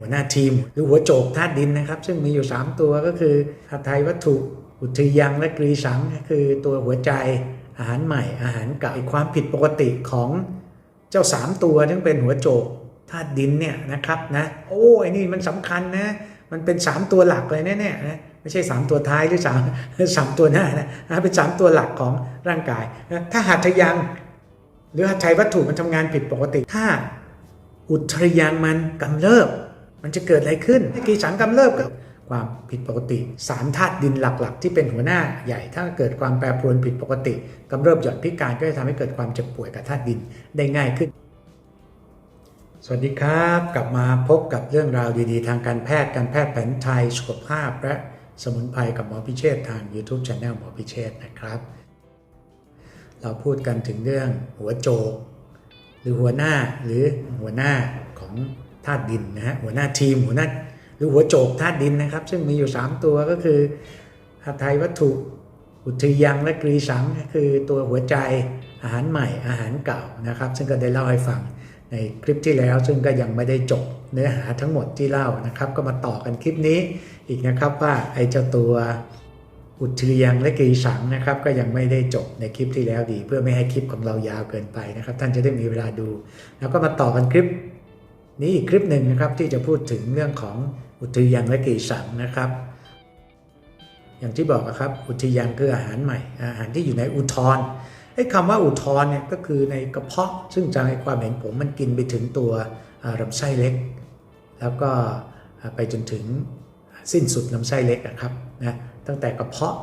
หัวหน้าทีมหรือหัวโจกธาตุดินนะครับ ซึ่งมีอยู่ 3 ตัวก็คือหาไทยวัตถุอุทยังและกรีสังก็คือตัวหัวใจอาหารใหม่อาหารเก่าอีกความผิดปกติของเจ้า 3 ตัวที่เป็นหัวโจกธาตุดินเนี่ยนะครับนะโอ้ไอ้นี่มันสำคัญนะมันเป็น 3 ตัวหลักเลยแน่ๆนะไม่ใช่ 3 ตัวท้ายหรือ3 3ตัวหน้านะเป็น 3 ตัวหลักของร่างกายนะถ้าหัตถยัง หรือหัตถยวัตถุมันทำงานผิดปกติ ถ้าอุทยังมันกำเริบ มันจะเกิดอะไรขึ้นกีสังกำเริบกับความผิดปกติสามธาตุดินหลักๆ ที่เป็นหัวหน้าใหญ่ ถ้าเกิดความแปรปรวนผิดปกติกำเริบหย่อนพิการก็จะทำให้เกิดความเจ็บป่วยกับธาตุดินได้ง่ายขึ้น สวัสดีครับ กลับมาพบกับเรื่องราวดีๆ ทางการแพทย์การแพทย์แผนไทยสุขภาพ และสมุนไพรกับหมอพิเชษทาง YouTube Channel หมอพิเชษนะครับ เราพูดกันถึงเรื่องหัวโจก หรือหัวหน้าหรือหัวหน้าของ ธาตุดินนะฮะหัวหน้าทีมหัวหน้าหรือหัวโจกธาตุดินนะครับ ซึ่งมีอยู่ 3 ตัวก็คือหาไทยวัตถุอุทยังและกรีสังก็คือตัวหัวใจอาหารใหม่อาหารเก่านะครับ ซึ่งก็ได้เล่าให้ฟังในคลิปที่แล้ว ซึ่งก็ยังไม่ได้จบเนื้อหาทั้งหมดที่เล่านะครับ ก็มาต่อกันคลิปนี้อีกนะครับว่าไอ้เจ้าตัวอุทยังและกรีสังนะครับ ก็ยังไม่ได้จบในคลิปที่แล้วดี เพื่อไม่ให้คลิปของเรายาวเกินไปนะครับ ท่านจะได้มีเวลาดู แล้วก็มาต่อกันคลิป นี้อีกคลิปหนึ่งนะครับที่จะพูดถึงเรื่องของอุทยังและกีสังนะครับ อย่างที่บอกอะครับอุทยังคืออาหารใหม่ อาหารที่อยู่ในอุทธรไอ้คำว่าอุทธรเนี่ยก็คือในกระเพาะซึ่งจากในความเห็นผมมันกินไปถึงตัวลำไส้เล็ก แล้วก็ไปจนถึงสิ้นสุดลำไส้เล็กนะครับนะตั้งแต่กระเพาะ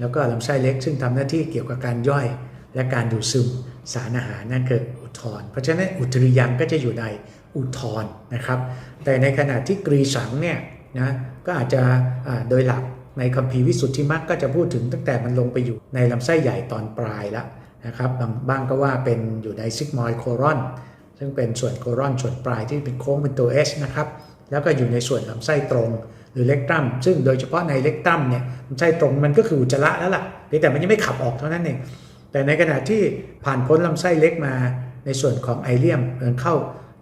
แล้วก็ลำไส้เล็ก ซึ่งทำหน้าที่เกี่ยวกับการย่อยและการดูดซึมสารอาหารนั่นคืออุทธรเพราะฉะนั้นอุทริยังก็จะอยู่ใน อุทธร์นะครับ แต่ในขณะที่กรีสังเนี่ยนะก็อาจจะโดยหลักในคัมภีร์วิสุทธิมรรคก็จะพูดถึงตั้งแต่มันลงไปอยู่ในลำไส้ใหญ่ตอนปลายแล้วนะครับบางบ้างก็ว่าเป็นอยู่ในซิกมอยโครอนซึ่งเป็นส่วนโครอนส่วนปลายที่เป็นโค้งเป็นตัว H นะครับแล้วก็อยู่ในส่วนลำไส้ตรงหรือเล็กตรัมซึ่งโดยเฉพาะในเล็กตรัมเนี่ยลำไส้ตรงมันก็คืออุจจาระแล้วล่ะเพียงแต่มันยังไม่ขับออกเท่านั้นเองแต่ในขณะที่ผ่านพ้นลำไส้เล็กมาในส่วนของไอเลียมเดินเข้า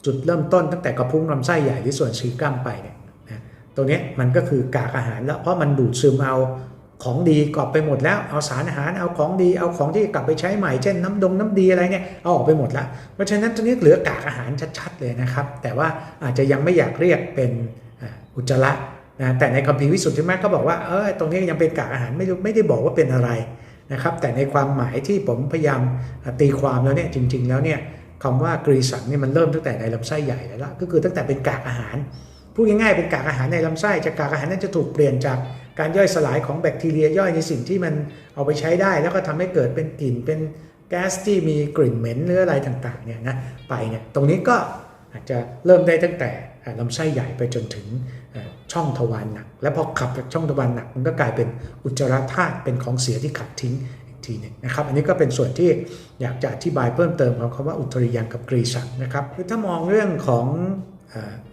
จุดเริ่มต้นตั้งแต่กระพุ้งลำไส้ใหญ่หรือส่วนซีกัมไปเนี่ยนะตรงนี้มันก็คือกากอาหารแล้วเพราะมันดูดซึมเอาของดีกลับไปหมดแล้วเอาสารอาหารเอาของดีเอาของที่กลับไปใช้ใหม่เช่นน้ำดงน้ำดีอะไรเนี่ยเอาออกไปหมดและเพราะฉะนั้นตรงนี้เหลือกากอาหารชัดๆเลยนะครับ แต่ว่าอาจจะยังไม่อยากเรียกเป็นอุจจาระนะแต่ในคัมภีร์วิสุทธิมรรคก็บอกว่าเออตรงนี้ยังเป็นกากอาหารไม่ไม่ได้บอกว่าเป็นอะไรนะครับแต่ในความหมายที่ผมพยายามตีความแล้วเนี่ยจริง ๆ แล้วเนี่ย คำว่ากรีสังนี่มันเริ่มตั้งแต่ในลำไส้ใหญ่แล้วละก็คือตั้งแต่เป็นกากอาหารพูดง่ายๆเป็นกากอาหารในลำไส้จากกากอาหารนั้นจะถูกเปลี่ยนจากการย่อยสลายของแบคทีเรียย่อยในสิ่งที่มันเอาไปใช้ได้ แล้วก็ทำให้เกิดเป็นกลิ่นเป็นแก๊สที่มีกลิ่นเหม็นหรืออะไรต่างๆเนี่ยนะไปเนี่ยตรงนี้ก็อาจจะเริ่มได้ตั้งแต่ลำไส้ใหญ่ไปจนถึงช่องทวารหนัก แล้วพอขับจากช่องทวารหนักมันก็กลายเป็นอุจจาระธาตุเป็นของเสียที่ขับทิ้ง ทีหนึงนะครับ อันนี้ก็เป็นส่วนที่อยากจะอธิบายเพิ่มเติมของคำว่าอุทริยังกับกรีสังนะครับคือถ้ามองเรื่องของ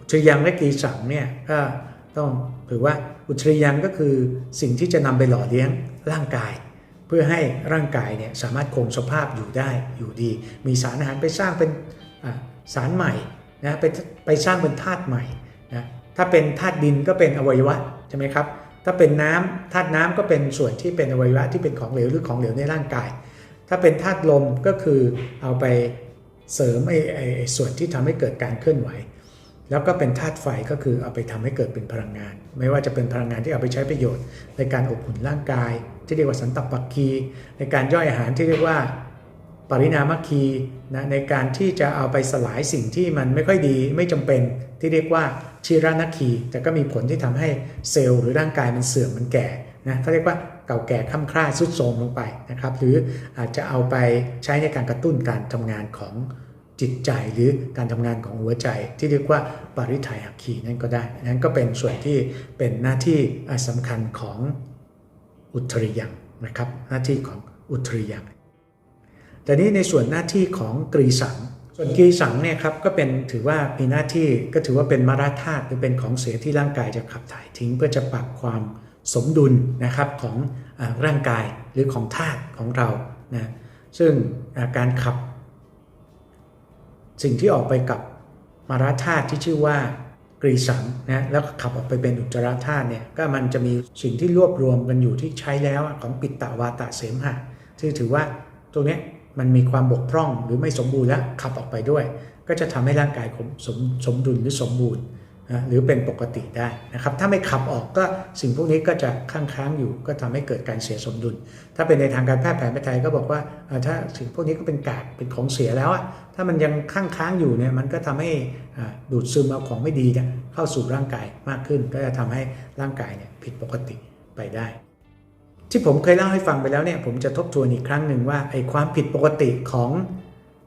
อุทริยังและกรีสังเนี่ยก็ต้องถือว่าอุทริยังก็คือสิ่งที่จะนำไปหล่อเลี้ยงร่างกาย เพื่อให้ร่างกายเนี่ยสามารถคงสภาพอยู่ได้อยู่ดี มีสารอาหารไปสร้างเป็นสารใหม่นะไปไปสร้างเป็นธาตุใหม่นะถ้าเป็นธาตุดินก็เป็นอวัยวะใช่ไหมครับ ถ้าเป็นน้ำธาตุน้ำก็เป็นส่วนที่เป็นอวัยวะที่เป็นของเหลวหรือของเหลวในร่างกาย ถ้าเป็นธาตุลมก็คือเอาไปเสริมไอ้ไอ้ส่วนที่ทำให้เกิดการเคลื่อนไหว แล้วก็เป็นธาตุไฟก็คือเอาไปทำให้เกิดเป็นพลังงาน ไม่ว่าจะเป็นพลังงานที่เอาไปใช้ประโยชน์ ในการอบอุ่นร่างกาย ที่เรียกว่าสันตปักคีในการย่อยอาหารที่เรียกว่า ปรินามัคคีนะในการที่จะเอาไปสลายสิ่งที่มันไม่ค่อยดีไม่จำเป็นที่เรียกว่าชิรานัคคีแต่ก็มีผลที่ทำให้เซลล์หรือร่างกายมันเสื่อมมันแก่นะเขาเรียกว่าเก่าแก่ค่ำคร่าสุดโทรมลงไปนะครับ หรืออาจจะเอาไปใช้ในการกระตุ้นการทำงานของจิตใจหรือการทำงานของหัวใจที่เรียกว่าปริทายหักขีนั่นก็ได้นั่นก็เป็นส่วนที่เป็นหน้าที่สำคัญของอุทริยังนะครับ หน้าที่ของอุทริยัง แต่นี้ในส่วนหน้าที่ของกรีสัง ส่วนกรีสังเนี่ยครับก็เป็นถือว่ามีหน้าที่ก็ถือว่าเป็นมาราธาตุหรือเป็นของเสียที่ร่างกายจะขับถ่ายทิ้ง เพื่อจะปรับความสมดุลนะครับของอร่างกายหรือของธาตุของเรานะซึ่งการขับ สิ่งที่ออกไปกับมาราธาตุที่ชื่อว่ากรีสังนะแล้วขับออกไปเป็นอุจจาระธาตุเนี่ยก็มันจะมีสิ่งที่รวบรวมกันอยู่ที่ใช้แล้วของปิตตวาตะเสมหะที่ถือว่าตรงเนี้ย มันมีความบกพร่องหรือไม่สมบูรณ์แล้วขับออกไปด้วย ก็จะทำให้ร่างกายสมสมสมดุลหรือสมบูรณ์นะหรือเป็นปกติได้นะครับ ถ้าไม่ขับออกก็สิ่งพวกนี้ก็จะค้างค้างอยู่ ก็ทำให้เกิดการเสียสมดุล ถ้าเป็นในทางการแพทย์แผนไทยก็บอกว่าถ้าสิ่งพวกนี้ก็เป็นกากเป็นของเสียแล้วอะถ้ามันยังค้างค้างอยู่เนี่ยมันก็ทำให้ดูดซึมเอาของไม่ดีเข้าสู่ร่างกายมากขึ้น ก็จะทำให้ร่างกายเนี่ยผิดปกติไปได้ ที่ผมเคยเล่าให้ฟังไปแล้วเนี่ยผมจะทบทวนอีกครั้งหนึ่งว่าไอ้ความผิดปกติของ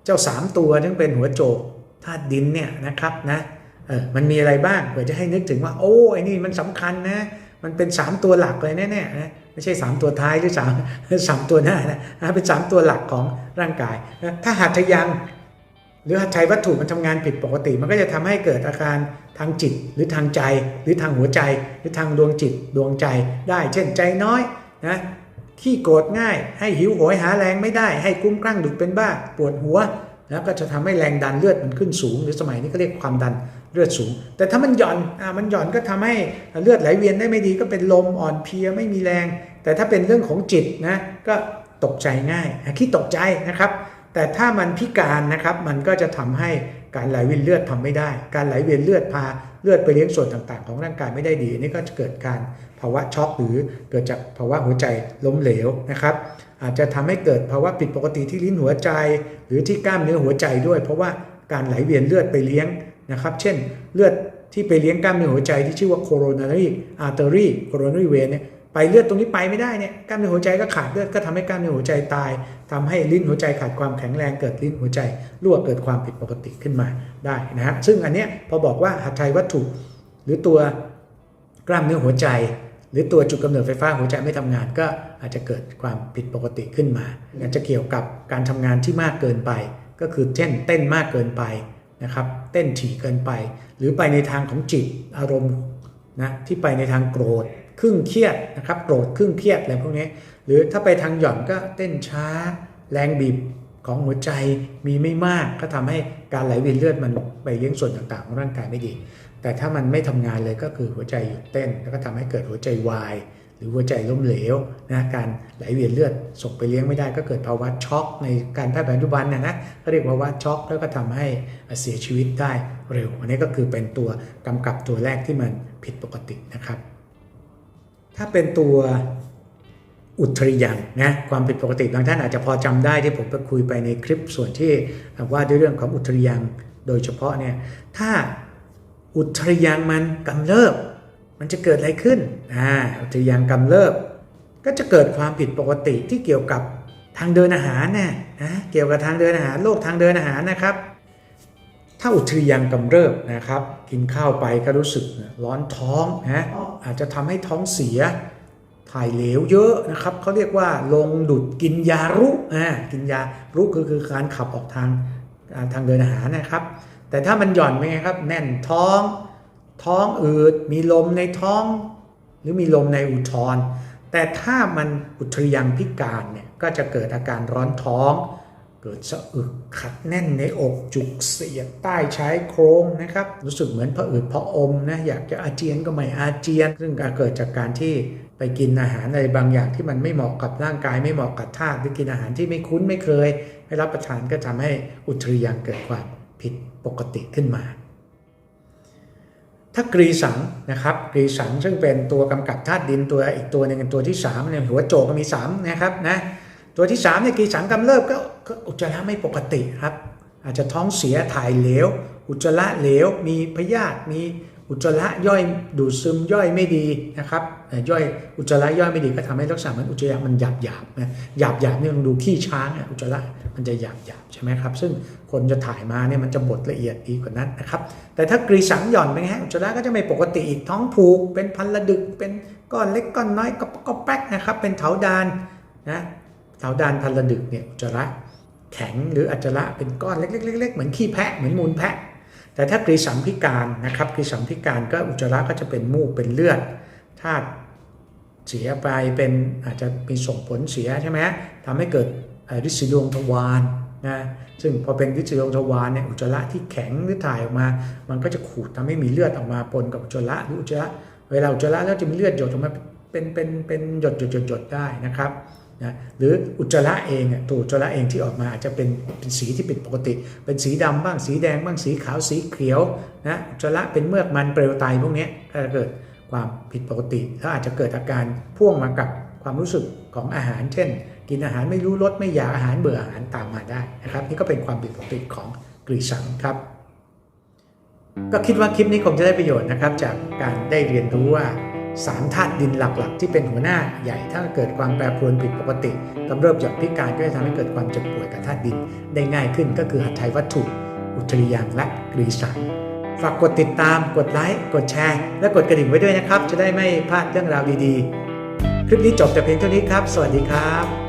เจ้า 3 ตัวที่เป็นหัวโจกธาตุดินเนี่ยนะครับนะเออมันมีอะไรบ้างเพื่อจะให้นึกถึงว่า โอ้ไอ้นี่มันสำคัญนะมันเป็น 3 ตัวหลักเลยแน่ๆนะไม่ใช่ 3 ตัวท้ายหรือ3สามตัวหน้านะเป็น 3 ตัวหลักของร่างกายนะถ้าหัตถยังหรือหัตถวัตถุมันทำงานผิดปกติ มันก็จะทำให้เกิดอาการทางจิตหรือทางใจ หรือทางหัวใจ หรือทางดวงจิตดวงใจได้ เช่นใจน้อย นะขี้โกรธง่าย ให้หิวโหยหาแรงไม่ได้ ให้กุ้มกลั้งดุดเป็นบ้า ปวดหัวแล้วก็จะทำให้แรงดันเลือดมันขึ้นสูง หรือสมัยนี้ก็เรียกความดันเลือดสูง แต่ถ้ามันหย่อนอ่ามันหย่อนก็ทำให้เลือดไหลเวียนได้ไม่ดีก็เป็นลมอ่อนเพลียไม่มีแรง แต่ถ้าเป็นเรื่องของจิตนะก็ตกใจง่ายขี้ตกใจนะครับ แต่ถ้ามันพิการนะครับมันก็จะทำให้ การไหลเวียนเลือดทำไม่ได้ การไหลเวียนเลือดพาเลือดไปเลี้ยงส่วนต่างๆ ของร่างกายไม่ได้ดีนนี้ก็จะเกิดการภาวะช็อกหรือเกิดจากภาวะหัวใจล้มเหลวนะครับ อาจจะทำให้เกิดภาวะผิดปกติที่ลิ้นหัวใจ หรือที่กล้ามเนื้อหัวใจด้วย เพราะว่าการไหลเวียนเลือดไปเลี้ยงนะครับ เช่นเลือดที่ไปเลี้ยงกล้ามเนื้อหัวใจที่ชื่อว่า coronary artery coronary vein เนี่ย ไปเลือดตรงนี้ไปไม่ได้เนี่ยกล้ามเนื้อหัวใจก็ขาดเลือดก็ทำให้กล้ามเนื้อหัวใจตายทำให้ลิ้นหัวใจขาดความแข็งแรงเกิดลิ้นหัวใจรั่วเกิดความผิดปกติขึ้นมาได้นะฮะซึ่งอันเนี้ยพอบอกว่าหัตถวัตถุหรือตัวกล้ามเนื้อหัวใจ หรือตัวจุดกำเนิดไฟฟ้าหัวใจไม่ทำงานก็อาจจะเกิดความผิดปกติขึ้นมาอาจจะเกี่ยวกับการทำงานที่มากเกินไป ก็คือเช่นเต้นมากเกินไปนะครับเต้นถี่เกินไป หรือไปในทางของจิตอารมณ์นะที่ไปในทางโกรธ ครึ่งเครียดนะครับโกรธครึ่งเครียดอะไรพวกนี้ หรือถ้าไปทางหย่อนก็เต้นช้า แรงบีบของหัวใจมีไม่มากก็ทำให้การไหลเวียนเลือดมันไปเลี้ยงส่วนต่างๆ ของร่างกายไม่ดี แต่ถ้ามันไม่ทำงานเลยก็คือหัวใจหยุดเต้น แล้วก็ทำให้เกิดหัวใจวาย หรือหัวใจล้มเหลวนะการไหลเวียนเลือดส่งไปเลี้ยงไม่ได้ก็เกิดภาวะช็อก ในการแพทย์ปัจจุบันนะนะก็เรียกว่าว่าช็อกแล้วก็ทำให้เสียชีวิตได้เร็ว อันนี้ก็คือเป็นตัวกำกับตัวแรกที่มันผิดปกตินะครับ ถ้าเป็นตัวอุทริยังนะความผิดปกติบางท่านอาจจะพอจำได้ที่ผมไปคุยไปในคลิปส่วนที่ว่าด้วยเรื่องของอุทริยังโดยเฉพาะเนี่ยถ้าอุทริยังมันกำเริบ มันจะเกิดอะไรขึ้นอ่าอุทริยังกำเริบ ก็จะเกิดความผิดปกติที่เกี่ยวกับทางเดินอาหารนะนะเกี่ยวกับทางเดินอาหารโรคทางเดินอาหารนะครับ ถ้าอุทริยังกำเริบนะครับ กินข้าวไปก็รู้สึกร้อนท้องนะอาจจะทำให้ท้องเสีย ถ่ายเหลวเยอะนะครับเขาเรียกว่าลงดุดกินยารุอ่ากินยารุก็คือการขับออกทางทางเดินอาหารนะครับ แต่ถ้ามันหย่อนไปไงครับ แน่นท้อง ท้องอืดมีลมในท้อง หรือมีลมในอุทธรแต่ถ้ามันอุทริยังพิการเนี่ยก็จะเกิดอาการร้อนท้อง เกิดสะอึกขัดแน่นในอกจุกเสียดใต้ชายโครงนะครับ รู้สึกเหมือนผะอืดผะอมนะอยากจะอาเจียนก็ไม่อาเจียน ซึ่งการเกิดจากการที่ไปกินอาหารอะไรบางอย่างที่มันไม่เหมาะกับร่างกายไม่เหมาะกับธาตุหรือกินอาหารที่ไม่คุ้นไม่เคย ไม่รับประทานก็ทำให้อุทริยังเกิดความผิดปกติขึ้นมา ถ้ากรีสังนะครับกรีสังซึ่งเป็นตัวกำกับธาตุดินตัวอีกตัวหนึ่งตัวที่3เนี่ยหัวโจกมี3นะครับนะ ตัวที่3เนี่ยกีสังกำเริบก็อุจจาระไม่ปกติครับ อาจจะท้องเสียถ่ายเหลว อุจจาระเหลว มีพยาธิมีอุจจาระย่อยดูดซึมย่อยไม่ดีนะครับย่อยอุจจาระย่อยไม่ดีก็ทำให้ลักษณะมันอุจจาระมันหยาบหยาบนะหยาบหยาบนี่ยลองดูขี้ช้างอะอุจจาระมันจะหยาบหยาบใช่ไหมครับ ซึ่งคนจะถ่ายมาเนี่ยมันจะบดละเอียดดีกว่านั้นนะครับ แต่ถ้ากรีสังหย่อนไปนไงฮะอุจจาระก็จะไม่ปกติอีกท้องผูก เป็นพันระดึกเป็นก้อนเล็กก้อนน้อยก็ก็แป๊กนะครับเป็นเถาดานนะ เถาดานพันระดึกเนี่ยอุจจาระแข็งหรืออัจจาระเป็นก้อนเล็กๆๆๆเหมือนขี้แพะเหมือนมูลแพะ แต่ถ้ากรีสังพิการนะครับกรีสังพิการก็อุจจาระก็จะเป็นมูกเป็นเลือดธาตุเสียไปเป็นอาจจะมีส่งผลเสียใช่ไหมทำให้เกิดเอ่อฤทธิ์สีดวงทวารนะซึ่งพอเป็นวิทยุทวารเนี่ยอุจจาระที่แข็งหรือถ่ายออกมา มันก็จะขูดทำให้มีเลือดออกมาปนกับอุจจาระหรืออุจจาระเวลาอุจจาระแล้วจะมีเลือดหยดออกมาเป็นเป็นเป็นหยดหยดหยดหยดได้นะครับ นะหรืออุจจาระเองอะตัวอุจจาระเองที่ออกมาอาจจะเป็นเป็นสีที่ผิดปกติ เป็นสีดำบ้างสีแดงบ้างสีขาวสีเขียวนะอุจจาระเป็นเมือกมันเปลวไตพวกนี้ก็จะเกิดความผิดปกติ แล้วอาจจะเกิดอาการพ่วงมากับความรู้สึกของอาหาร เช่น กินอาหารไม่รู้รสไม่อยากอาหารเบื่ออาหารตามมาได้นะครับนี่ก็เป็นความผิดปกติของกรีสังครับ ก็คิดว่าคลิปนี้คงจะได้ประโยชน์นะครับ จากการได้เรียนรู้ว่า สามธาตุดินหลักๆ ที่เป็นหัวหน้าใหญ่ถ้าเกิดความแปรปรวนผิดปกติกำเริบหย่อนพิการก็จะทำให้เกิดความเจ็บป่วยกับธาตุดินได้ง่ายขึ้นก็คือหัตถยวัตถุ อุทริยังและกรีสังฝากกดติดตามกดไลค์กดแชร์ และกดกระดิ่งไว้ด้วยนะครับ จะได้ไม่พลาดเรื่องราวดีๆ คลิปนี้จบแต่เพียงเท่านี้ครับ สวัสดีครับ